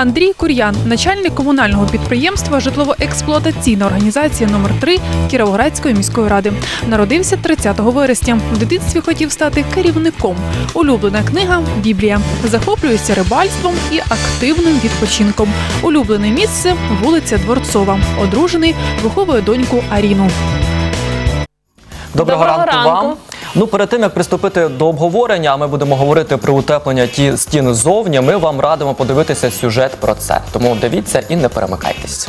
Андрій Кур'ян, начальник комунального підприємства житлово-експлуатаційна організація номер 3 Кіровоградської міської ради. Народився 30 вересня. В дитинстві хотів стати керівником. Улюблена книга Біблія. Захоплюється рибальством і активним відпочинком. Улюблене місце вулиця Дворцова. Одружений, виховує доньку Аріну. Доброго, Доброго ранку, ранку. вам. Ну, перед тим як приступити до обговорення, ми будемо говорити про утеплення ті стін ззовні. Ми вам радимо подивитися сюжет про це. Тому дивіться і не перемикайтесь.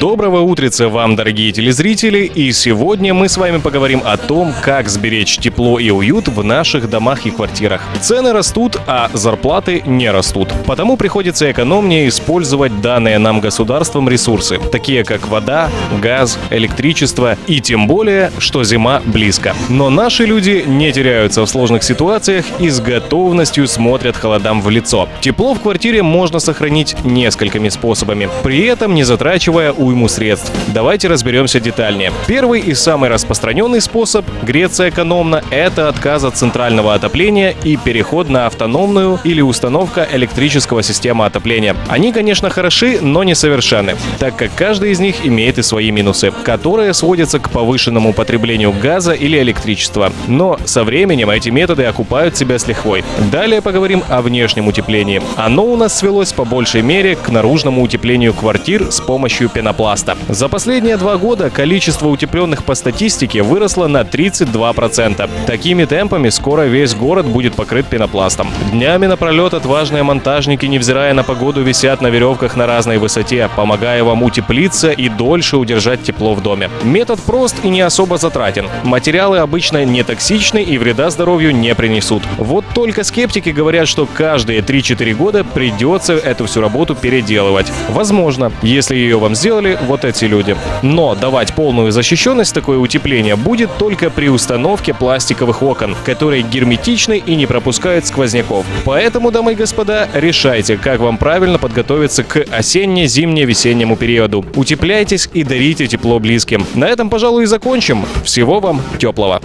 Доброго утреца вам, дорогие телезрители, и сегодня мы с вами поговорим о том, как сберечь тепло и уют в наших домах и квартирах. Цены растут, а зарплаты не растут. Потому приходится экономнее использовать данные нам государством ресурсы, такие как вода, газ, электричество и тем более, что зима близко. Но наши люди не теряются в сложных ситуациях и с готовностью смотрят холодам в лицо. Тепло в квартире можно сохранить несколькими способами, при этом не затрачивая уйму средств. Давайте разберемся детальнее. Первый и самый распространенный способ – греться экономно – это отказ от центрального отопления и переход на автономную или установка электрического системы отопления. Они, конечно, хороши, но не совершенны, так как каждый из них имеет и свои минусы, которые сводятся к повышенному потреблению газа или электричества. Но со временем эти методы окупают себя с лихвой. Далее поговорим о внешнем утеплении. Оно у нас свелось по большей мере к наружному утеплению квартир с помощью пенопласта. За последние два года количество утепленных по статистике выросло на 32%. Такими темпами скоро весь город будет покрыт пенопластом. Днями напролет отважные монтажники, невзирая на погоду, висят на веревках на разной высоте, помогая вам утеплиться и дольше удержать тепло в доме. Метод прост и не особо затратен. Материалы обычно не токсичны и вреда здоровью не принесут. Вот только скептики говорят, что каждые 3-4 года придется эту всю работу переделывать. Возможно, если ее вам сделали вот эти люди. Но давать полную защищенность такое утепление будет только при установке пластиковых окон, которые герметичны и не пропускают сквозняков. Поэтому, дамы и господа, решайте, как вам правильно подготовиться к осенне-зимне-весеннему периоду. Утепляйтесь и дарите тепло близким. На этом, пожалуй, и закончим. Всего вам теплого.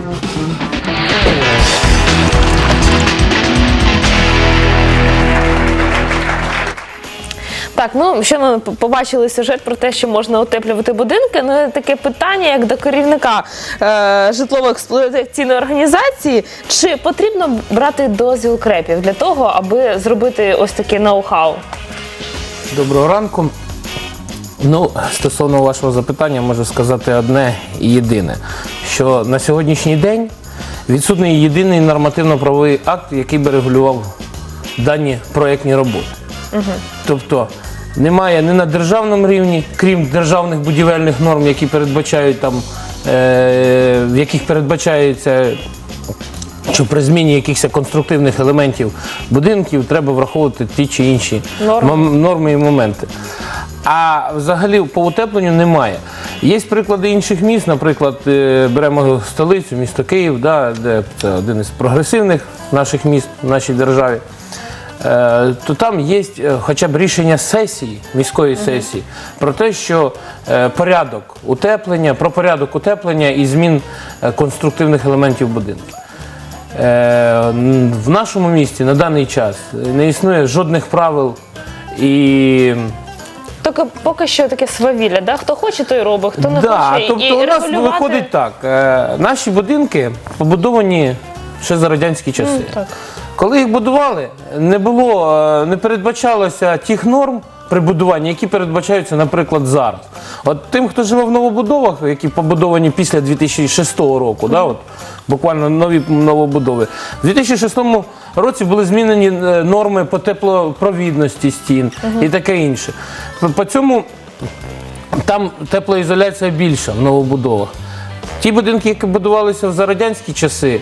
Так, ну ще ми побачили сюжет про те, що можна утеплювати будинки. Ну таке питання, як до керівника е, житлово-експлуатаційної організації, чи потрібно брати дозвіл крепів для того, аби зробити ось таке ноу-хау? Доброго ранку. Ну, стосовно вашого запитання, можу сказати одне і єдине, що на сьогоднішній день відсутній єдиний нормативно-правовий акт, який би регулював дані проєктні роботи. Тобто немає ні на державному рівні, крім державних будівельних норм, які передбачають там, е, в яких передбачається що при зміні якихось конструктивних елементів будинків треба враховувати ті чи інші Норми. норми і моменти. А взагалі по утепленню немає. Є приклади інших міст, наприклад, е, беремо столицю, місто Київ, да, де це один із прогресивних наших міст в нашій державі. Е, То там є е, хоча б рішення сесії, міської сесії, про те, що е, порядок утеплення, про порядок утеплення і змін конструктивних елементів будинку. В нашому місті на даний час не існує жодних правил і Тільки поки що таке свавілля, да? хто хоче, той робить, хто не да, хоче. тобто і у нас регулювати... виходить так. Наші будинки побудовані ще за радянські часи. Ну, так. Коли їх будували, не було, е, не передбачалося тих норм при будуванні, які передбачаються, наприклад, зараз. От тим, хто живе в новобудовах, які побудовані після 2006 року, да, от, буквально нові новобудови, в 2006 році були змінені е, норми по теплопровідності стін і таке інше. По- По цьому там теплоізоляція більша в новобудовах. Ті будинки, які будувалися в зарадянські часи,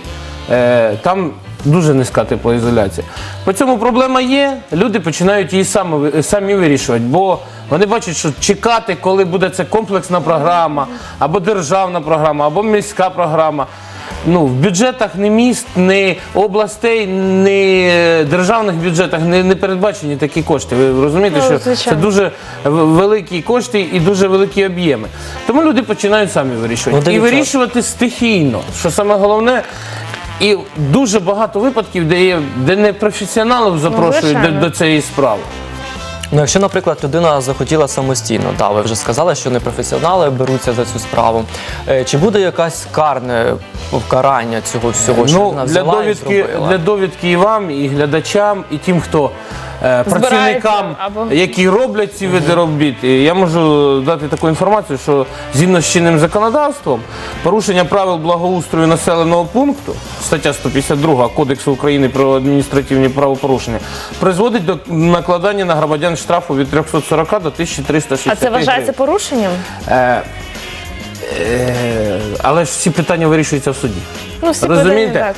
е, там дуже низька теплоізоляція. По цьому проблема є, люди починають її самі, самі вирішувати, бо вони бачать, що чекати, коли буде це комплексна програма, або державна програма, або міська програма. ну, в бюджетах ні міст, ні областей, ні державних бюджетах не, не передбачені такі кошти. Ви розумієте, Ну, що це дуже великі кошти і дуже великі об'єми. Тому люди починають самі вирішувати. Ну, і вирішувати стихійно, що саме головне. І дуже багато випадків, де є, де не професіоналів запрошують до, звичайно. до цієї справи. Ну, якщо, наприклад, людина захотіла самостійно, да, ви вже сказали, що не професіонали беруться за цю справу. Е, Чи буде якась карне покарання цього всього, що Ну, людина для взяла і довідки, зробила? для довідки і вам, і глядачам, і тим, хто працівникам, або- які роблять ці види робіт, і я можу дати таку інформацію, що згідно з чинним законодавством, порушення правил благоустрою населеного пункту, стаття 152 Кодексу України про адміністративні правопорушення, призводить до накладання на громадян штрафу від 340 до 1360 А це вважається порушенням? Е, е, але ж всі питання вирішуються в суді. Ну, всі Розумієте? питання,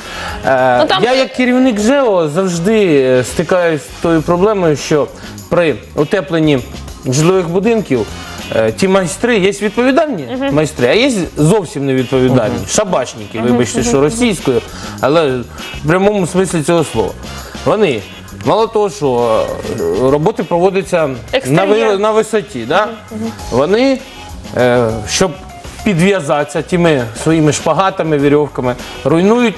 Е, Ну, там- Я як керівник ЖЕО завжди е, стикаюсь з тою проблемою, що при утепленні житлових будинків е, ті майстри є відповідальні майстри, а є зовсім невідповідальні. Шабашники, вибачте, що російською, але в прямому смислі цього слова. Вони. Мало того, що е, роботи проводяться на, Екстер'єр. на висоті, да? вони, е, щоб підв'язатися тими своїми шпагатами, вірьовками, руйнують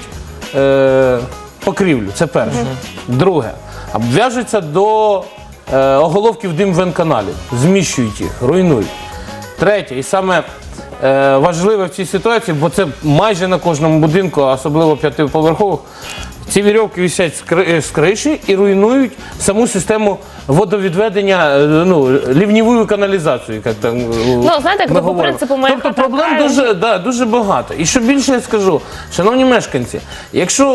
е, покрівлю. Це перше. Друге, обв'яжуться до е, оголовків димвенканалів, зміщують їх, руйнують. Третє, і саме е, важливе в цій ситуації, бо це майже на кожному будинку, особливо п'ятиповерхових, ці вірьовки висять з кри- е, з криші і руйнують саму систему водовідведення, е, ну, лівнівою каналізацією, як там Ну, знаєте, як ми по принципу моя Тобто проблем дуже, да, дуже багато. І що більше я скажу, шановні мешканці, якщо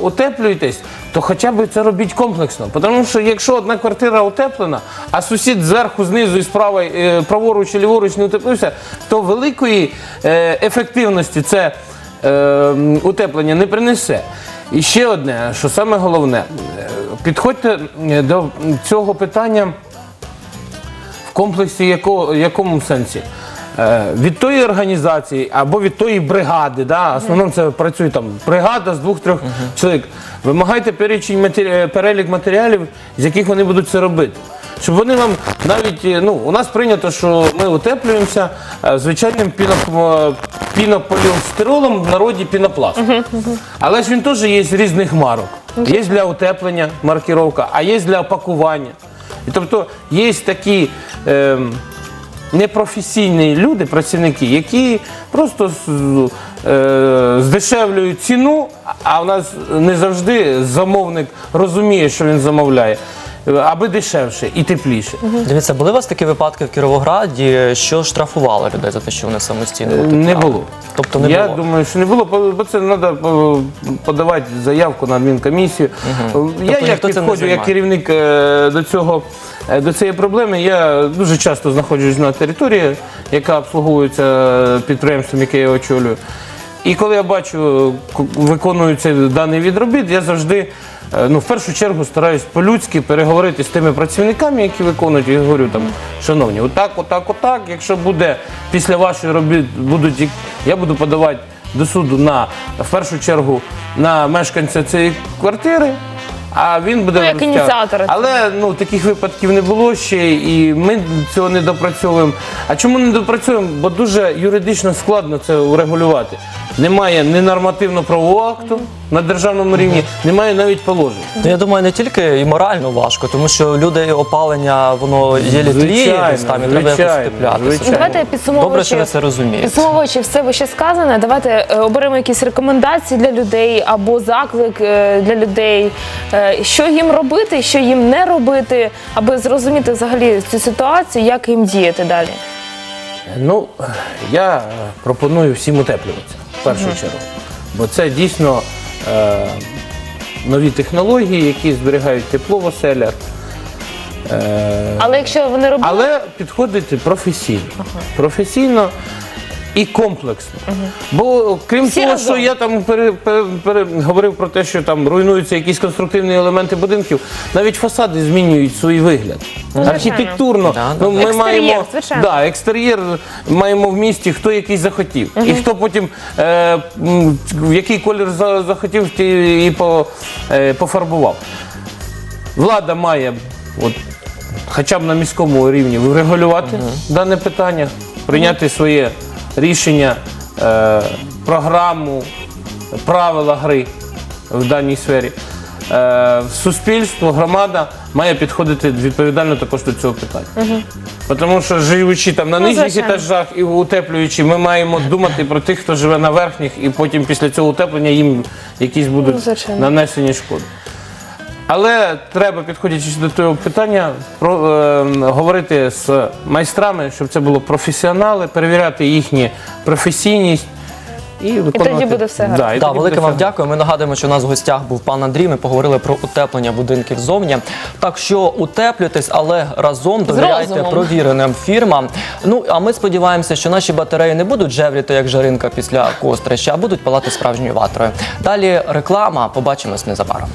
е, утеплюєтесь, то хоча б це робіть комплексно. Тому що якщо одна квартира утеплена, а сусід зверху, знизу і справа, е, праворуч і ліворуч не утеплився, то великої е, ефективності це е, утеплення не принесе. І ще одне, що саме головне, е, підходьте е, до цього питання в комплексі якого, якому сенсі? Е, від тої організації або від тої бригади, да, в основному це працює там бригада з двох-трьох чоловік. Вимагайте перелік матеріалів, з яких вони будуть це робити. Щоб вони вам навіть, е, ну, у нас прийнято, що ми утеплюємося е, звичайним піноп- пінополістиролом, в народі пінопласт. Але ж він теж є з різних марок. Є для утеплення маркіровка, а є для опакування. І тобто є такі ем, непрофесійні люди, працівники, які просто е, здешевлюють ціну, а у нас не завжди замовник розуміє, що він замовляє, е, аби дешевше і тепліше. Дивіться, були у вас такі випадки в Кіровограді, що штрафували людей за те, що вони самостійно Не було. Тобто не Я було. думаю, що не було, бо бо це треба подавати заявку на адмінкомісію. Я Тобто як ніхто цим не підходжу, як займає? керівник е, до цього. е, До цієї проблеми я дуже часто знаходжусь на території, яка обслуговується підприємством, яке я очолюю. І коли я бачу, виконується даний відробіт, я завжди е, ну, в першу чергу стараюсь по-людськи переговорити з тими працівниками, які виконують, і говорю там, шановні, отак, отак, отак. Якщо буде після вашої робіт, будуть я буду подавати до суду на в першу чергу на мешканця цієї квартири. А він буде Ну, як розтягувати. ініціатора. Але ну таких випадків не було ще, і ми цього не допрацьовуємо. А чому не допрацьовуємо? Бо дуже юридично складно це урегулювати. Немає ні нормативно-правового акту на державному рівні, немає навіть положень. Ну, я думаю, не тільки і морально важко, тому що люди опалення, воно є тліє Звичайно, десь там, і треба якось звичайно. Давайте підсумовуючи, Добре, що ви це розумієте. Підсумовуючи все вище сказане, давайте е, оберемо якісь рекомендації для людей або заклик е, для людей, е, що їм робити, що їм не робити, аби зрозуміти взагалі цю ситуацію, як їм діяти далі. Ну, я пропоную всім утеплюватися в першу чергу. Бо це дійсно е, нові технології, які зберігають тепло в оселях. Е, Але якщо вони роблять, Але підходити професійно. Професійно і комплексно. Бо крім Всі того, разом. що я там пере, пере, пере- говорив про те, що там руйнуються якісь конструктивні елементи будинків, навіть фасади змінюють свій вигляд. Архітектурно, Да, ну, ми Екстер'єр, маємо звичайно. да, екстер'єр маємо в місті, хто який захотів. І хто потім е, м, в який колір за- захотів, ті і по, е, пофарбував. Влада має, от, хоча б на міському рівні, врегулювати дане питання, прийняти своє рішення, е, програму, правила гри в даній сфері. Е, суспільство, громада має підходити відповідально також до цього питання. Тому що живучи там на Ну, нижніх звичайно. етажах і утеплюючи, ми маємо думати про тих, хто живе на верхніх, і потім після цього утеплення їм якісь Ну, будуть звичайно. нанесені шкоди. Але треба, підходячи до того питання, про, е, говорити з майстрами, щоб це було професіонали, перевіряти їхню професійність і виконувати. тоді буде все гаразд. Да, і Так, тоді велике буде вам все дякую. Ми нагадуємо, що у нас в гостях був пан Андрій. Ми поговорили про утеплення будинків зовні. Так що утеплюйтесь, але разом довіряйте розумом. провіреним фірмам. Ну а ми сподіваємося, що наші батареї не будуть жевріти як жаринка після кострища, а будуть палати справжньою ватрою. Далі реклама. Побачимось незабаром.